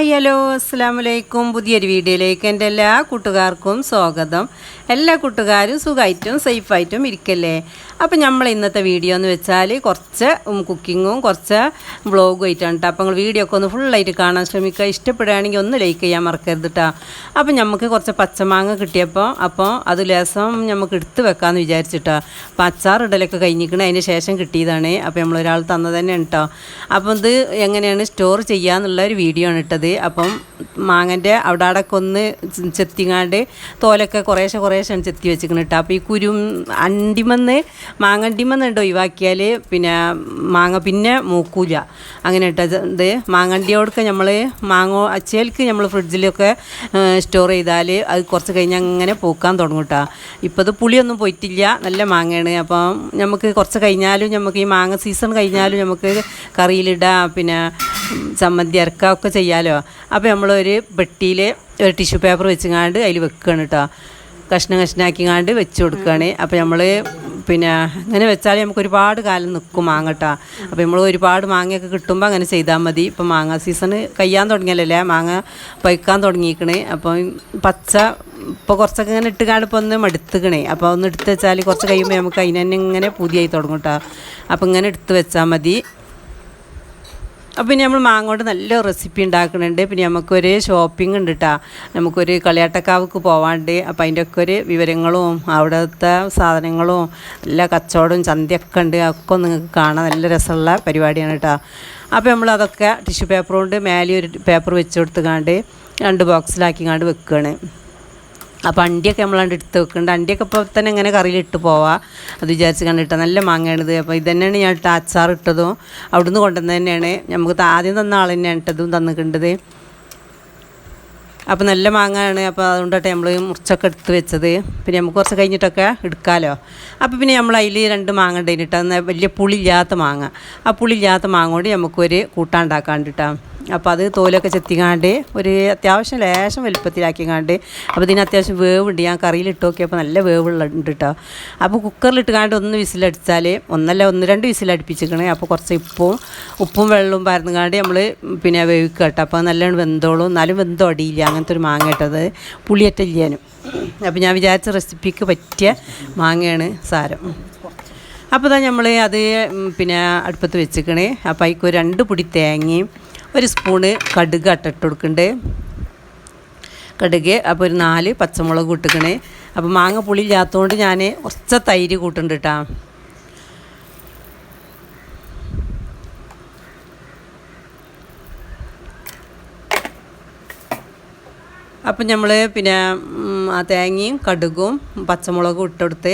Hi hello അസ്സാം വലൈക്കും പുതിയൊരു വീഡിയോയിലേക്ക് എന്റെ എല്ലാ കൂട്ടുകാർക്കും സ്വാഗതം. എല്ലാ കൂട്ടുകാരും സുഖമായിട്ടും സേഫായിട്ടും ഇരിക്കല്ലേ? അപ്പം നമ്മൾ ഇന്നത്തെ വീഡിയോ എന്ന് വെച്ചാൽ കുറച്ച് കുക്കിങ്ങും കുറച്ച് വ്ളോഗും ആയിട്ടാണ് കേട്ടോ. അപ്പോൾ നിങ്ങൾ വീഡിയോ ഒക്കെ ഒന്ന് ഫുള്ളായിട്ട് കാണാൻ ശ്രമിക്കുക. ഇഷ്ടപ്പെടുകയാണെങ്കിൽ ഒന്ന് ലൈക്ക് ചെയ്യാൻ മറക്കരുത് കേട്ടോ. അപ്പം നമുക്ക് കുറച്ച് പച്ചമാങ്ങ കിട്ടിയപ്പോൾ അപ്പോൾ അത് ലേസം നമുക്ക് എടുത്ത് വെക്കാമെന്ന് വിചാരിച്ചിട്ടോ അപ്പോൾ അച്ചാറിടലൊക്കെ കഴിഞ്ഞിരിക്കണേ അതിന് ശേഷം കിട്ടിയതാണ്. അപ്പോൾ നമ്മളൊരാൾ തന്നത് തന്നെ കേട്ടോ. അപ്പം ഇത് എങ്ങനെയാണ് സ്റ്റോർ ചെയ്യുക എന്നുള്ള ഒരു വീഡിയോ ആണ് ഇട്ടത്. അപ്പം മാങ്ങന്റെ അവിടെ അടക്കം ഒന്ന് ചെത്തിങ്ങാണ്ട് തോലൊക്കെ കുറേശ്ശെ കുറേശ്ശാണ് ചെത്തി വെച്ചിരിക്കുന്നത് കേട്ടോ. അപ്പോൾ ഈ കുരും അണ്ടിമന്ന് മാങ്ങണ്ടിമെന്നുണ്ട് ഒഴിവാക്കിയാൽ പിന്നെ മാങ്ങ പിന്നെ മൂക്കൂല. അങ്ങനെ കേട്ടോ ഇത് മാങ്ങണ്ടിയോടൊക്കെ നമ്മൾ മാങ്ങോ അച്ചേൽക്ക് നമ്മൾ ഫ്രിഡ്ജിലൊക്കെ സ്റ്റോർ ചെയ്താൽ അത് കുറച്ച് കഴിഞ്ഞ് അങ്ങനെ പൂക്കാൻ തുടങ്ങും കേട്ടോ. ഇപ്പോൾ ഇത് പുളിയൊന്നും പോയിട്ടില്ല. നല്ല മാങ്ങയാണ്. അപ്പം നമുക്ക് കുറച്ച് കഴിഞ്ഞാലും നമുക്ക് ഈ മാങ്ങ സീസൺ കഴിഞ്ഞാലും നമുക്ക് കറിയിലിടാം. പിന്നെ ചമ്മന്തി ഇറക്കുക ഒക്കെ ചെയ്യാമല്ലോ അപ്പോൾ നമ്മളൊരു പെട്ടിയിൽ ഒരു ടിഷ്യൂ പേപ്പർ വെച്ചുങ്ങാണ്ട് അതിൽ വെക്കുകയാണ് കേട്ടോ കഷ്ണം കഷ്ണാക്കിങ്ങാണ്ട് വെച്ച് കൊടുക്കുകയാണ് അപ്പോൾ നമ്മൾ പിന്നെ അങ്ങനെ വെച്ചാൽ നമുക്ക് ഒരുപാട് കാലം നിൽക്കും മാങ്ങ കേട്ടോ അപ്പോൾ നമ്മൾ ഒരുപാട് മാങ്ങയൊക്കെ കിട്ടുമ്പോൾ അങ്ങനെ ചെയ്താൽ മതി. ഇപ്പം മാങ്ങ സീസൺ കയ്യാൻ തുടങ്ങിയല്ലേ മാങ്ങ പൈക്കാൻ തുടങ്ങിയിരിക്കണേ അപ്പം പച്ച ഇപ്പോൾ കുറച്ചൊക്കെ ഇങ്ങനെ ഇട്ടുകാണ്ട് ഇപ്പോൾ ഒന്ന് മടുത്തുക്കണേ. അപ്പോൾ ഒന്ന് എടുത്ത് വെച്ചാൽ കുറച്ച് കഴിയുമ്പോൾ നമുക്ക് അതിനെ ഇങ്ങനെ പുതിയായി തുടങ്ങും കേട്ടോ അപ്പോൾ ഇങ്ങനെ എടുത്ത് വെച്ചാൽ മതി. അപ്പോൾ പിന്നെ നമ്മൾ മാങ്ങ കൊണ്ട് നല്ല റെസിപ്പി ഉണ്ടാക്കുന്നുണ്ട് പിന്നെ നമുക്കൊരു ഷോപ്പിംഗ് ഉണ്ട് കേട്ടോ നമുക്കൊരു കളിയാട്ടക്കാവക്ക് പോവാണ്ട്. അപ്പോൾ അതിന്റെ ഒക്കെ ഒരു വിവരങ്ങളും അവിടുത്തെ സാധനങ്ങളും എല്ലാ കച്ചവടവും ചന്തയൊക്കെ ഉണ്ട്. ഒക്കെ നിങ്ങൾക്ക് കാണാൻ നല്ല രസമുള്ള പരിപാടിയാണ് കേട്ടോ അപ്പോൾ നമ്മൾ അതൊക്കെ ടിഷ്യൂ പേപ്പർ കൊണ്ട് മേലെ ഒരു പേപ്പർ വെച്ച് കൊടുത്തുകാണ്ട് രണ്ട് ബോക്സിലാക്കി കാണ്ട് വെക്കുകയാണ് അപ്പോൾ അണ്ടിയൊക്കെ നമ്മളാണ്ട് എടുത്ത് വെക്കുന്നുണ്ട് അണ്ടിയൊക്കെ ഇപ്പോൾ തന്നെ ഇങ്ങനെ കറിയിലിട്ട് പോവാം. അത് വിചാരിച്ച് കണ്ടിട്ട്. നല്ല മാങ്ങയാണിത്. അപ്പോൾ ഇത് തന്നെയാണ് ഞാൻ ഇട്ട് അച്ചാർ ഇട്ടതും. അവിടുന്ന് കൊണ്ടുവന്നത് തന്നെയാണ്. നമുക്ക് ആദ്യം തന്ന ആൾ തന്നെയാണ് ഇട്ടതും തന്നിട്ടുണ്ടത് അപ്പോൾ നല്ല മാങ്ങയാണ്. അപ്പോൾ അതുകൊണ്ടാട്ടെ നമ്മൾ മുറിച്ചൊക്കെ എടുത്ത് വെച്ചത്. പിന്നെ നമുക്ക് കുറച്ച് കഴിഞ്ഞിട്ടൊക്കെ എടുക്കാമല്ലോ അപ്പോൾ പിന്നെ നമ്മൾ അതിൽ രണ്ട് മാങ്ങ ഉണ്ടായിട്ട് വലിയ പുളിയില്ലാത്ത മാങ്ങ. ആ പുളിയില്ലാത്ത മാങ്ങ കൊണ്ട് നമുക്കൊരു കൂട്ടാൻ ഉണ്ടാക്കാണ്ടിട്ടാ അപ്പോൾ അത് തോലൊക്കെ ചെത്തിക്കാണ്ട് ഒരു അത്യാവശ്യം ലേശം വലുപ്പത്തിലാക്കിക്കാണ്ട് അപ്പോൾ ഇതിന് അത്യാവശ്യം വേവുണ്ട്. ഞാൻ കറിയിലിട്ട് നോക്കിയപ്പോൾ നല്ല വേവുള്ള കേട്ടോ അപ്പോൾ കുക്കറിലിട്ട് കാണ്ട് ഒന്ന് വിസിലടിച്ചാൽ ഒന്നല്ല ഒന്ന് രണ്ട് വിസിലടിപ്പിച്ചിരിക്കണേ അപ്പോൾ കുറച്ച് ഉപ്പും ഉപ്പും വെള്ളവും പരന്നുകാണ്ട് നമ്മൾ പിന്നെ വേവിക്കുക കേട്ടോ അപ്പോൾ നല്ലോണം വെന്തോളും. എന്നാലും വെന്തോ അടിയില്ല. അങ്ങനത്തെ ഒരു മാങ്ങ ഇട്ടത് പുളിയറ്റില്ലാനും അപ്പോൾ ഞാൻ വിചാരിച്ച റെസിപ്പിക്ക് പറ്റിയ മാങ്ങയാണ് സാരം. അപ്പോൾ ഇതാ നമ്മൾ അത് പിന്നെ അടുപ്പത്ത് വെച്ചിക്കണേ. അപ്പോൾ അതിക്ക് രണ്ട് പൊടി തേങ്ങയും ഒരു സ്പൂണ് കടുക് അട്ടിട്ട് കൊടുക്കണ്ടേ. കടുക് അപ്പോൾ ഒരു നാല് പച്ചമുളക് കൂട്ടിക്കണേ അപ്പോൾ മാങ്ങ പുളി ഇല്ലാത്തതുകൊണ്ട് ഞാൻ കുറച്ച് തൈര് കൂട്ടുന്നുണ്ട് കേട്ടോ അപ്പം നമ്മൾ പിന്നെ ആ തേങ്ങയും കടുകും പച്ചമുളകും ഇട്ടെടുത്ത്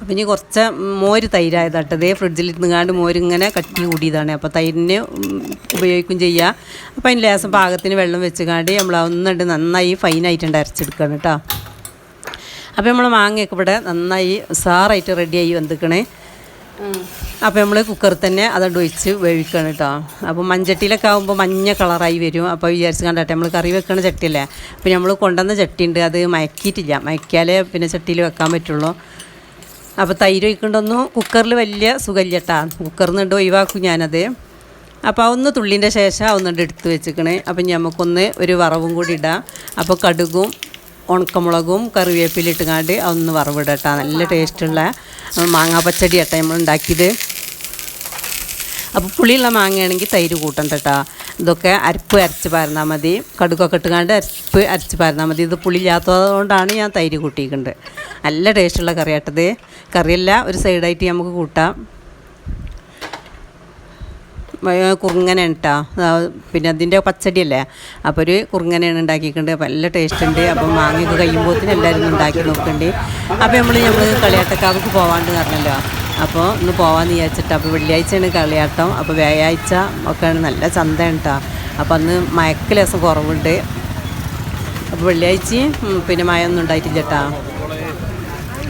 അപ്പം ഇനി കുറച്ച് മോര് തൈരായതാട്ടത് മോര് ഇങ്ങനെ കട്ടി കൂടിയതാണ്. അപ്പോൾ തൈരിന് ഉപയോഗിക്കും ചെയ്യുക അപ്പോൾ അതിന് ലേസം പാകത്തിന് വെള്ളം വെച്ചുകാണ്ട് നമ്മൾ ഒന്നുണ്ട് നന്നായി ഫൈനായിട്ടുണ്ട് അരച്ചെടുക്കണം കേട്ടോ അപ്പോൾ നമ്മൾ മാങ്ങയൊക്കെ ഇവിടെ നന്നായി സാറായിട്ട് റെഡിയായി വന്നിക്കണേ. അപ്പോൾ നമ്മൾ കുക്കറിൽ തന്നെ അതോട് ഒഴിച്ച് വേവിക്കണം കേട്ടോ അപ്പോൾ മൺചട്ടിയിലൊക്കെ ആകുമ്പോൾ മഞ്ഞ കളറായി വരും. അപ്പോൾ വിചാരിച്ച് കണ്ടാട്ടെ നമ്മൾ കറി വെക്കണ ചട്ടിയല്ലേ? അപ്പോൾ നമ്മൾ കൊണ്ടുവന്ന ചട്ടി ഉണ്ട് അത് മയക്കിയിട്ടില്ല. മയക്കിയാലേ പിന്നെ ചട്ടിയിൽ വെക്കാൻ പറ്റുള്ളൂ. അപ്പോൾ തൈര് ഒഴിക്കണ്ടൊന്നും കുക്കറിൽ വലിയ സുഖമില്ല കേട്ടാ കുക്കറിൽ നിന്ന് ഒഴിവാക്കും ഞാനത്. അപ്പോൾ ഒന്ന് തുള്ളിന്റെ ശേഷം ഒന്നുകൊണ്ട് എടുത്ത് വെച്ചിക്കണേ. അപ്പം നമുക്കൊന്ന് ഒരു വറവും കൂടി ഇടാം. അപ്പോൾ കടുകും ഉണക്കമുളകും കറിവേപ്പിലിട്ടുകാണ്ട് അതൊന്ന് വറവിടട്ടാ. നല്ല ടേസ്റ്റുള്ള മാങ്ങാ പച്ചടി കേട്ടോ നമ്മൾ ഉണ്ടാക്കിയത് അപ്പോൾ പുളിയുള്ള മാങ്ങയാണെങ്കിൽ തൈര് കൂട്ടണ്ട കേട്ടോ ഇതൊക്കെ അരപ്പ് അരച്ച് പാരുന്നാൽ മതി. കടുക്കൊക്കെ ഇട്ടുകാണ്ട് അരപ്പ് അരച്ച് പാരുന്നാൽ മതി. ഇത് പുളിയില്ലാത്തതുകൊണ്ടാണ് ഞാൻ തൈര് കൂട്ടിയിട്ടുണ്ട് നല്ല ടേസ്റ്റുള്ള കറിയാട്ടത്. കറിയല്ല ഒരു സൈഡായിട്ട് നമുക്ക് കൂട്ടാം. കുറുങ്ങനാണ് കേട്ടോ പിന്നെ അതിന്റെ പച്ചടിയല്ലേ? അപ്പോൾ ഒരു കുറുങ്ങനെയാണ് ഉണ്ടാക്കിയിട്ടുണ്ട്. നല്ല ടേസ്റ്റ് ഉണ്ട്. അപ്പോൾ മാങ്ങയൊക്കെ കഴിയുമ്പോഴത്തേന് എല്ലാവരും ഉണ്ടാക്കി നോക്കുന്നുണ്ട് അപ്പോൾ നമ്മൾ നമ്മൾ കളിയാട്ടക്കാവക്ക് പോകാണ്ട് പറഞ്ഞല്ലോ. അപ്പോൾ ഒന്ന് പോകാമെന്ന് വിചാരിച്ചിട്ട് അപ്പോൾ വെള്ളിയാഴ്ചയാണ് കളിയാട്ടം. അപ്പോൾ വ്യാഴാഴ്ച ഒക്കെയാണ് നല്ല ചന്തയാണ് കേട്ടോ അപ്പോൾ അന്ന് മയക്ക് ലേസം കുറവുണ്ട്. അപ്പോൾ വെള്ളിയാഴ്ചയും പിന്നെ മഴയൊന്നും ഉണ്ടായിട്ടില്ല കേട്ടോ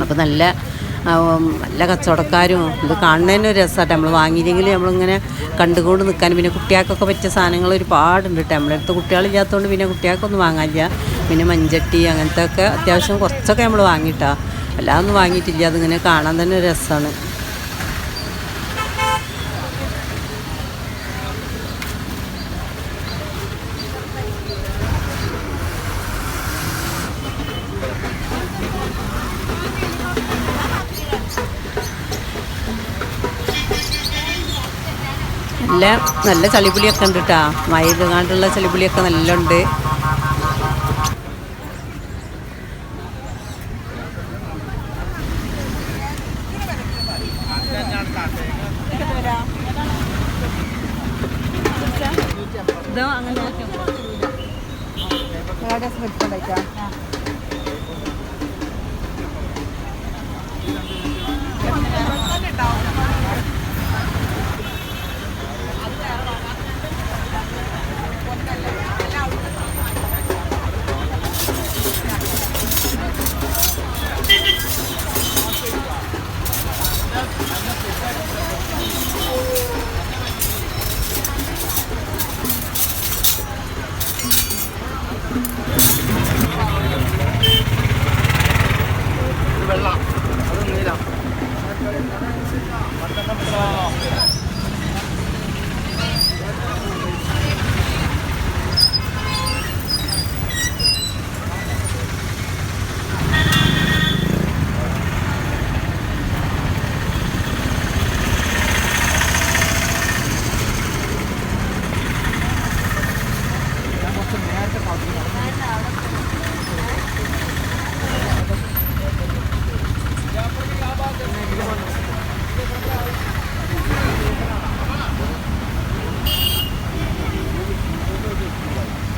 അപ്പോൾ നല്ല നല്ല കച്ചവടക്കാരും. ഇത് കാണുന്നതിന് ഒരു രസമാട്ടെ നമ്മൾ വാങ്ങിയില്ലെങ്കിൽ നമ്മളിങ്ങനെ കണ്ടുകൊണ്ട് നിൽക്കാൻ പിന്നെ കുട്ടികൾക്കൊക്കെ പറ്റിയ സാധനങ്ങൾ ഒരുപാടുണ്ട് കേട്ടോ നമ്മുടെ കുട്ടികളില്ലാത്തതുകൊണ്ട് പിന്നെ കുട്ടികൾക്കൊന്നും വാങ്ങാനില്ല. പിന്നെ മഞ്ചട്ടി അങ്ങനത്തെ ഒക്കെ അത്യാവശ്യം കുറച്ചൊക്കെ നമ്മൾ വാങ്ങിയിട്ടാണ് അല്ലാതൊന്നും വാങ്ങിയിട്ടില്ല. അതിങ്ങനെ കാണാൻ തന്നെ ഒരു രസമാണ് നല്ല നല്ല ചളിപുളിയൊക്കെ ഉണ്ട് കേട്ടോ മഴ ഇതുകൊണ്ടുള്ള ചളിപുളിയൊക്കെ നല്ല ഉണ്ട് അങ്ങനെ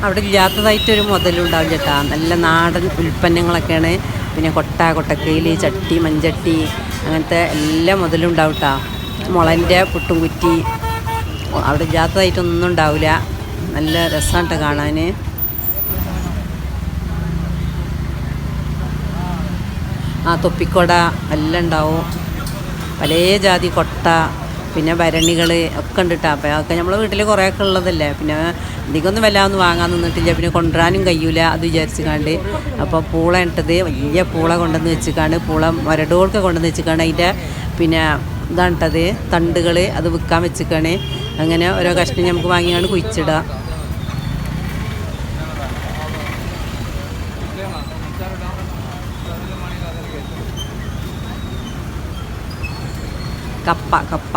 അവിടെ ഇല്ലാത്തതായിട്ടൊരു മുതലുണ്ടാവും ചേട്ടാ. നല്ല നാടൻ ഉൽപ്പന്നങ്ങളൊക്കെയാണ്. പിന്നെ കൊട്ട കൊട്ടക്കയിൽ ചട്ടി മഞ്ചട്ടി അങ്ങനത്തെ എല്ലാ മുതലും ഉണ്ടാവും കേട്ടോ മുളന്റെ പുട്ടും കുറ്റി അവിടെ ഇല്ലാത്തതായിട്ടൊന്നും ഉണ്ടാവില്ല നല്ല രസമാണ് കേട്ടോ കാണാൻ ആ തൊപ്പിക്കൊട എല്ലാം ഉണ്ടാവും. പല ജാതി കൊട്ട. പിന്നെ ഭരണികൾ ഒക്കെ ഉണ്ട് കേട്ടോ അതൊക്കെ നമ്മളെ വീട്ടിൽ കുറേയൊക്കെ ഉള്ളതല്ലേ. പിന്നെ അധികമൊന്നും വല്ല ഒന്നും വാങ്ങാൻ നിന്നിട്ടില്ല. പിന്നെ കൊണ്ടുവരാനും കഴിയൂല അത് വിചാരിച്ച് കാണ്ട് അപ്പോൾ പൂള ഇട്ടത് വലിയ പൂള കൊണ്ടുവന്ന് വെച്ചിക്കാണ്ട് പൂള മരടോൾക്ക് കൊണ്ടുവന്ന് വെച്ചിക്കാണ്ട് അതിന്റെ പിന്നെ ഇതാണ് ഇട്ടത്. തണ്ടുകൾ അത് വിൽക്കാൻ വെച്ചിക്കാണ്. അങ്ങനെ ഓരോ കഷ്ണം നമുക്ക് വാങ്ങിയാണ് കുഴിച്ചിടാം. കപ്പ കപ്പ.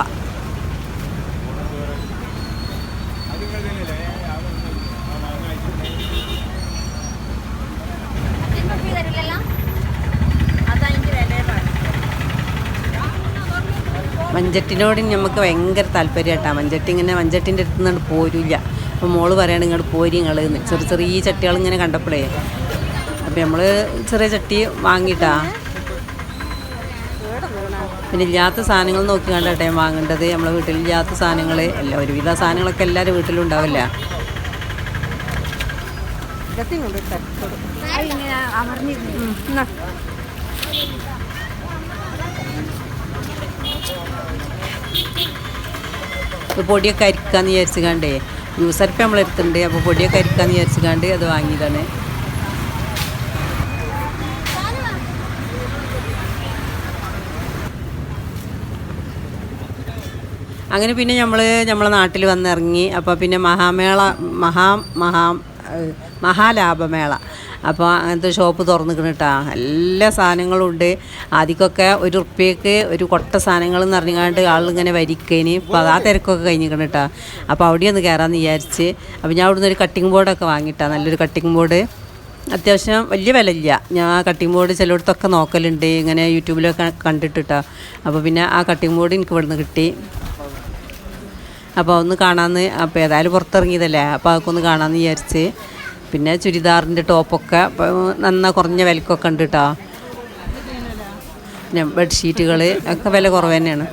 മഞ്ചട്ടിനോട് നമുക്ക് ഭയങ്കര താല്പര്യം കേട്ടോ മഞ്ചട്ടി ഇങ്ങനെ മഞ്ചട്ടിന്റെ അടുത്ത് നിന്ന് പോരില്ല. അപ്പോൾ മോൾ പറയാണ് ഇങ്ങോട്ട് പോരി നിങ്ങൾ ചെറിയ ചെറിയ ചട്ടികൾ ഇങ്ങനെ കണ്ടപ്പോഴേ അപ്പോൾ നമ്മൾ ചെറിയ ചട്ടി വാങ്ങിയിട്ടാ പിന്നെ ഇല്ലാത്ത സാധനങ്ങൾ നോക്കി കണ്ടട്ടെ വാങ്ങേണ്ടത്. നമ്മളെ വീട്ടിലില്ലാത്ത സാധനങ്ങൾ എല്ലാ ഒരുവിധ സാധനങ്ങളൊക്കെ എല്ലാവരും വീട്ടിലുണ്ടാവില്ല ഇപ്പോൾ പൊടിയൊക്കെ അരിക്കാന്ന് വിചാരിച്ച് കണ്ടേ യൂസറിപ്പം നമ്മൾ എടുത്തിട്ടുണ്ട്. അപ്പോൾ പൊടിയൊക്കെ അരിക്കാന്ന് വിചാരിച്ച് കണ്ട് അത് വാങ്ങിയതാണ്. അങ്ങനെ പിന്നെ നമ്മൾ നമ്മളെ നാട്ടിൽ വന്നിറങ്ങി. അപ്പോൾ പിന്നെ മഹാമേള മഹാ മഹാ മഹാലാഭമേള. അപ്പോൾ അങ്ങനത്തെ ഷോപ്പ് തുറന്നിക്കണം എല്ലാ സാധനങ്ങളും ഉണ്ട്. ആദ്യമൊക്കെ ഒരു ഉറുപ്പ്യക്ക് ഒരു കൊട്ട സാധനങ്ങൾ എന്ന് അറിഞ്ഞാണ്ട് ആളിങ്ങനെ വരിക്കേന്. അപ്പോൾ ആ തിരക്കൊക്കെ കഴിഞ്ഞിരിക്കണം കേട്ടോ അപ്പോൾ അവിടെ ഒന്ന് കയറാമെന്ന് വിചാരിച്ച്. അപ്പോൾ ഞാൻ അവിടുന്ന് ഒരു കട്ടിംഗ് ബോർഡൊക്കെ വാങ്ങിട്ടാ. നല്ലൊരു കട്ടിംഗ് ബോർഡ് അത്യാവശ്യം വലിയ വിലയില്ല. ഞാൻ ആ കട്ടിംഗ് ബോർഡ് ചിലയിടത്തൊക്കെ നോക്കലുണ്ട്. ഇങ്ങനെ യൂട്യൂബിലൊക്കെ കണ്ടിട്ടിട്ടാ. അപ്പോൾ പിന്നെ ആ കട്ടിംഗ് ബോർഡ് എനിക്ക് ഇവിടുന്ന് കിട്ടി. അപ്പോൾ ഒന്ന് കാണാമെന്ന് അപ്പോൾ ഏതായാലും പുറത്തിറങ്ങിയതല്ലേ? അപ്പോൾ അതൊക്കെ ഒന്ന് കാണാമെന്ന് വിചാരിച്ച്. പിന്നെ ചുരിദാറിന്റെ ടോപ്പൊക്കെ നന്ന കുറഞ്ഞ വിലക്കൊക്കെ ഉണ്ട് കേട്ടോ പിന്നെ ബെഡ്ഷീറ്റുകൾ ഒക്കെ വില കുറവ് തന്നെയാണ്.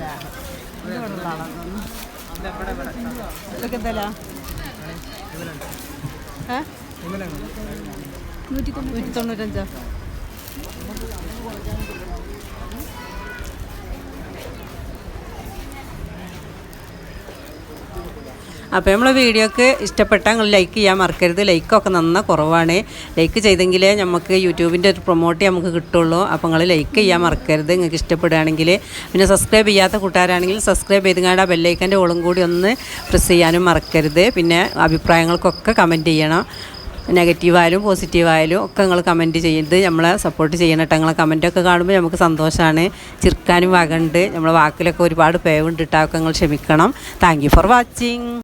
നൂറ്റി തൊണ്ണൂറ്റഞ്ചോ അപ്പോൾ നമ്മളെ വീഡിയോക്ക് ഇഷ്ടപ്പെട്ടാൽ നിങ്ങൾ ലൈക്ക് ചെയ്യാൻ മറക്കരുത്. ലൈക്കൊക്കെ നന്ന കുറവാണ്. ലൈക്ക് ചെയ്തെങ്കിലേ നമുക്ക് യൂട്യൂബിന്റെ ഒരു പ്രൊമോട്ട് നമുക്ക് കിട്ടുള്ളൂ. അപ്പോൾ നിങ്ങൾ ലൈക്ക് ചെയ്യാൻ മറക്കരുത്. നിങ്ങൾക്ക് ഇഷ്ടപ്പെടുകയാണെങ്കിൽ പിന്നെ സബ്സ്ക്രൈബ് ചെയ്യാത്ത കൂട്ടുകാരാണെങ്കിൽ സബ്സ്ക്രൈബ് ചെയ്തുകൊണ്ട് ആ ബെല്ലൈക്കന്റെ ഓളും കൂടി ഒന്ന് പ്രസ് ചെയ്യാനും മറക്കരുത്. പിന്നെ അഭിപ്രായങ്ങൾക്കൊക്കെ കമന്റ് ചെയ്യണം. നെഗറ്റീവായാലും പോസിറ്റീവായാലും ഒക്കെ നിങ്ങൾ കമന്റ് ചെയ്ത് നമ്മളെ സപ്പോർട്ട് ചെയ്യണം കേട്ടോ നിങ്ങളെ കമന്റൊക്കെ കാണുമ്പോൾ നമുക്ക് സന്തോഷമാണ് ചിരിക്കാനും വകണ്ട്. നമ്മളെ വാക്കിലൊക്കെ ഒരുപാട് പേവുണ്ട് കേട്ടോ ഒക്കെ നിങ്ങൾ ക്ഷമിക്കണം. Thank for watching